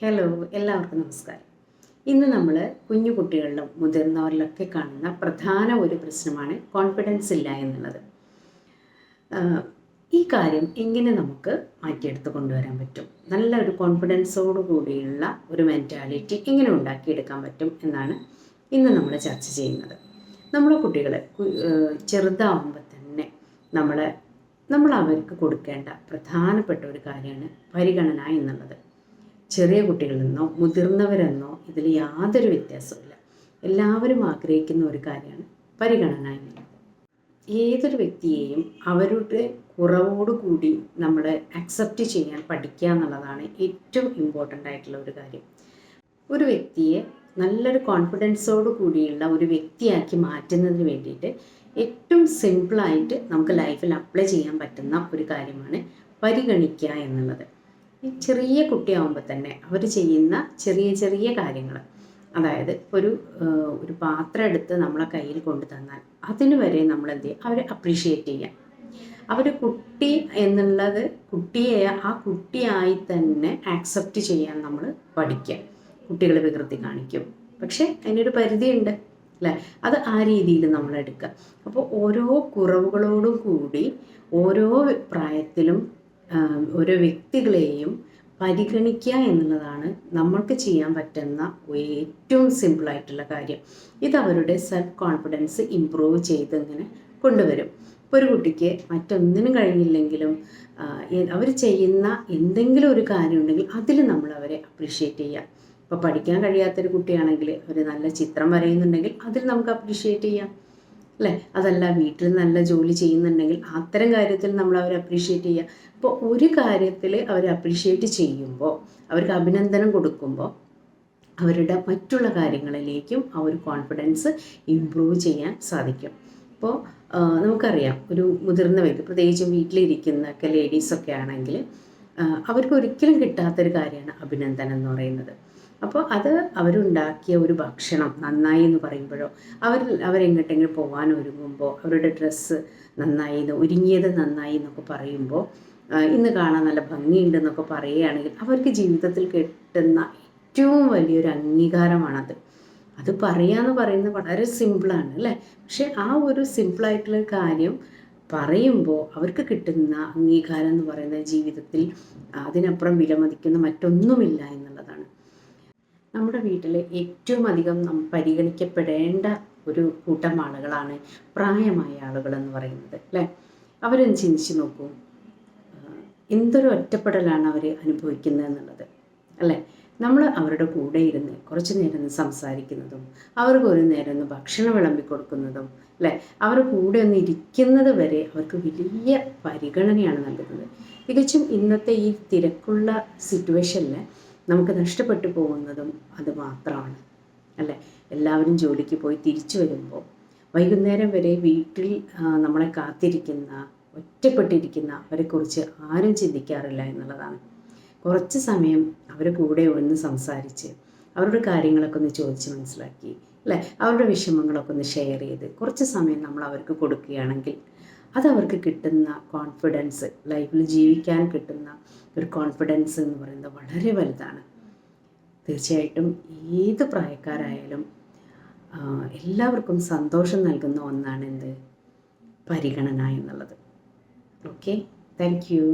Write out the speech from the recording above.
Hello എല്ലാവർക്കും നമസ്കാരം. ഇന്ന് നമ്മൾ കുഞ്ഞു കുട്ടികളിലും മുതിർന്നവരിലൊക്കെ കാണുന്ന പ്രധാന ഒരു പ്രശ്നമാണ് കോൺഫിഡൻസ് ഇല്ല എന്നുള്ളത്. ഈ കാര്യം എങ്ങനെ നമുക്ക് മാറ്റിയെടുത്ത് കൊണ്ടുവരാൻ പറ്റും? നല്ല ഒരു കോൺഫിഡൻസോട് കൂടിയുള്ള ഒരു മെന്റാലിറ്റി എങ്ങനെ ഉണ്ടാക്കിയെടുക്കാൻ പറ്റും എന്നാണ് ഇന്ന് നമ്മൾ ചർച്ച ചെയ്യുന്നത്. നമ്മുടെ കുട്ടികൾ ചെറുതാവുമ്പോൾ തന്നെ നമ്മൾ നമ്മൾ അവർക്ക് കൊടുക്കേണ്ട പ്രധാനപ്പെട്ട ഒരു കാര്യമാണ് പരിഗണന എന്നുള്ളത്. ചെറിയ കുട്ടികളെന്നോ മുതിർന്നവരെന്നോ ഇതിൽ യാതൊരു വ്യത്യാസമില്ല എല്ലാവരും ആഗ്രഹിക്കുന്ന ഒരു കാര്യമാണ് പരിഗണന എന്നുള്ളത് ഏതൊരു വ്യക്തിയെയും അവരുടെ കുറവോടുകൂടി നമ്മൾ അക്സെപ്റ്റ് ചെയ്യാൻ പഠിക്കുക എന്നുള്ളതാണ് ഏറ്റവും ഇമ്പോർട്ടന്റ് ആയിട്ടുള്ള ഒരു കാര്യം. ഒരു വ്യക്തിയെ നല്ലൊരു കോൺഫിഡൻസോട് കൂടിയുള്ള ഒരു വ്യക്തിയാക്കി മാറ്റുന്നതിന് വേണ്ടിയിട്ട് ഏറ്റവും സിമ്പിളായിട്ട് നമുക്ക് ലൈഫിൽ അപ്ലൈ ചെയ്യാൻ പറ്റുന്ന ഒരു കാര്യമാണ് പരിഗണിക്കുക എന്നുള്ളത്. ഈ ചെറിയ കുട്ടിയാവുമ്പോൾ തന്നെ അവർ ചെയ്യുന്ന ചെറിയ ചെറിയ കാര്യങ്ങൾ അതായത് ഒരു ഒരു പാത്രം എടുത്ത് നമ്മളെ കയ്യിൽ കൊണ്ടു തന്നാൽ അതിന് വരെ നമ്മൾ എന്ത് ചെയ്യുക അവരെ അപ്രീഷിയേറ്റ് ചെയ്യാം. അവർ കുട്ടി എന്നുള്ളത് കുട്ടിയെ ആ കുട്ടിയായി തന്നെ ആക്സെപ്റ്റ് ചെയ്യാൻ നമ്മൾ പഠിക്കുക കുട്ടികൾ വികൃതി കാണിക്കും. പക്ഷേ അതിനൊരു പരിധിയുണ്ട് അല്ലേ? അത് ആ രീതിയിൽ നമ്മൾ എടുക്കുക അപ്പോൾ ഓരോ കുറവുകളോടും കൂടി ഓരോ പ്രായത്തിലും ഓരോ വ്യക്തികളെയും പരിഗണിക്കുക എന്നുള്ളതാണ് നമ്മൾക്ക് ചെയ്യാൻ പറ്റുന്ന ഏറ്റവും സിമ്പിളായിട്ടുള്ള കാര്യം. ഇത് അവരുടെ സെൽഫ് കോൺഫിഡൻസ് ഇമ്പ്രൂവ് ചെയ്ത് ഇങ്ങനെ കൊണ്ടുവരും. ഇപ്പോൾ ഒരു കുട്ടിക്ക് മറ്റൊന്നിനും കഴിഞ്ഞില്ലെങ്കിലും അവർ ചെയ്യുന്ന എന്തെങ്കിലും ഒരു കാര്യം ഉണ്ടെങ്കിൽ അതിൽ നമ്മൾ അവരെ അപ്രീഷിയേറ്റ് ചെയ്യാം. ഇപ്പോൾ പഠിക്കാൻ കഴിയാത്തൊരു കുട്ടിയാണെങ്കിൽ അവർ നല്ല ചിത്രം വരയുന്നുണ്ടെങ്കിൽ അതിൽ നമുക്ക് അപ്രീഷിയേറ്റ് ചെയ്യാം. അല്ലേ? അതല്ല വീട്ടിൽ നല്ല ജോലി ചെയ്യുന്നുണ്ടെങ്കിൽ അത്തരം കാര്യത്തിൽ നമ്മൾ അവരെ അപ്രീഷിയേറ്റ് ചെയ്യുക. അപ്പോൾ ഒരു കാര്യത്തിൽ അവരെ അപ്രീഷിയേറ്റ് ചെയ്യുമ്പോൾ അവർക്ക് അഭിനന്ദനം കൊടുക്കുമ്പോൾ അവരുടെ മറ്റുള്ള കാര്യങ്ങളിലേക്കും ആ ഒരു കോൺഫിഡൻസ് ഇമ്പ്രൂവ് ചെയ്യാൻ സാധിക്കും. അപ്പോൾ നമുക്കറിയാം ഒരു മുതിർന്ന വ്യക്തി പ്രത്യേകിച്ചും വീട്ടിലിരിക്കുന്ന ഒക്കെ ലേഡീസൊക്കെ ആണെങ്കിൽ അവർക്ക് ഒരിക്കലും കിട്ടാത്തൊരു കാര്യമാണ് അഭിനന്ദനം എന്ന് പറയുന്നത്. അപ്പോൾ അത് അവരുണ്ടാക്കിയ ഒരു ഭക്ഷണം നന്നായി എന്ന് പറയുമ്പോഴോ അവർ അവരെങ്ങോട്ടെങ്കിലും പോകാൻ ഒരുങ്ങുമ്പോൾ അവരുടെ ഡ്രസ്സ് നന്നായി എന്ന് ഒരുങ്ങിയത് നന്നായി എന്നൊക്കെ പറയുമ്പോൾ ഇന്ന് കാണാൻ നല്ല ഭംഗിയുണ്ടെന്നൊക്കെ പറയുകയാണെങ്കിൽ അവർക്ക് ജീവിതത്തിൽ കിട്ടുന്ന ഏറ്റവും വലിയൊരു അംഗീകാരമാണത്. അത് പറയാന്ന് പറയുന്നത് വളരെ സിമ്പിളാണ് അല്ലേ? പക്ഷെ ആ ഒരു സിമ്പിളായിട്ടുള്ള കാര്യം പറയുമ്പോൾ അവർക്ക് കിട്ടുന്ന അംഗീകാരം എന്ന് പറയുന്നത് ജീവിതത്തിൽ അതിനപ്പുറം വിലമതിക്കുന്ന മറ്റൊന്നുമില്ല എന്നുള്ളതാണ് നമ്മുടെ വീട്ടിൽ ഏറ്റവും അധികം നാം പരിഗണിക്കപ്പെടേണ്ട ഒരു കൂട്ടം ആളുകളാണ് പ്രായമായ ആളുകൾ എന്ന് പറയുന്നത് അല്ലേ? അവരൊന്ന് ചിന്തിച്ച് നോക്കൂ. എന്തൊരു ഒറ്റപ്പെടലാണ് അവർ അനുഭവിക്കുന്നത് എന്നുള്ളത് അല്ലേ? നമ്മൾ അവരുടെ കൂടെ ഇരുന്ന് കുറച്ച് നേരം ഒന്ന് സംസാരിക്കുന്നതും അവർക്ക് ഒരു നേരം ഒന്ന് ഭക്ഷണം വിളമ്പി കൊടുക്കുന്നതും അല്ലേ? അവർ കൂടെ ഒന്ന് ഇരിക്കുന്നത് വരെ അവർക്ക് വലിയ പരിഗണനയാണ് നൽകുന്നത്. തികച്ചും ഇന്നത്തെ ഈ തിരക്കുള്ള സിറ്റുവേഷനിൽ നമുക്ക് നഷ്ടപ്പെട്ടു പോകുന്നതും അത് മാത്രമാണ്. അല്ലേ? എല്ലാവരും ജോലിക്ക് പോയി തിരിച്ചു വരുമ്പോൾ വൈകുന്നേരം വരെ വീട്ടിൽ നമ്മളെ കാത്തിരിക്കുന്ന ഒറ്റപ്പെട്ടിരിക്കുന്ന അവരെക്കുറിച്ച് ആരും ചിന്തിക്കാറില്ല എന്നുള്ളതാണ്. കുറച്ച് സമയം അവരെ കൂടെ ഒന്ന് സംസാരിച്ച് അവരുടെ കാര്യങ്ങളൊക്കെ ഒന്ന് ചോദിച്ച് മനസ്സിലാക്കി അല്ലേ? അവരുടെ വിഷമങ്ങളൊക്കെ ഒന്ന് ഷെയർ ചെയ്ത് കുറച്ച് സമയം നമ്മൾ അവർക്ക് കൊടുക്കുകയാണെങ്കിൽ അത് അവർക്ക് കിട്ടുന്ന കോൺഫിഡൻസ് ലൈഫിൽ ജീവിക്കാൻ കിട്ടുന്ന ഒരു കോൺഫിഡൻസ് എന്ന് പറയുന്നത് വളരെ വലുതാണ്. തീർച്ചയായിട്ടും ഏത് പ്രായക്കാരായാലും എല്ലാവർക്കും സന്തോഷം നൽകുന്ന ഒന്നാണ് എന്ത്? പരിഗണന എന്നുള്ളത്. Okay thank you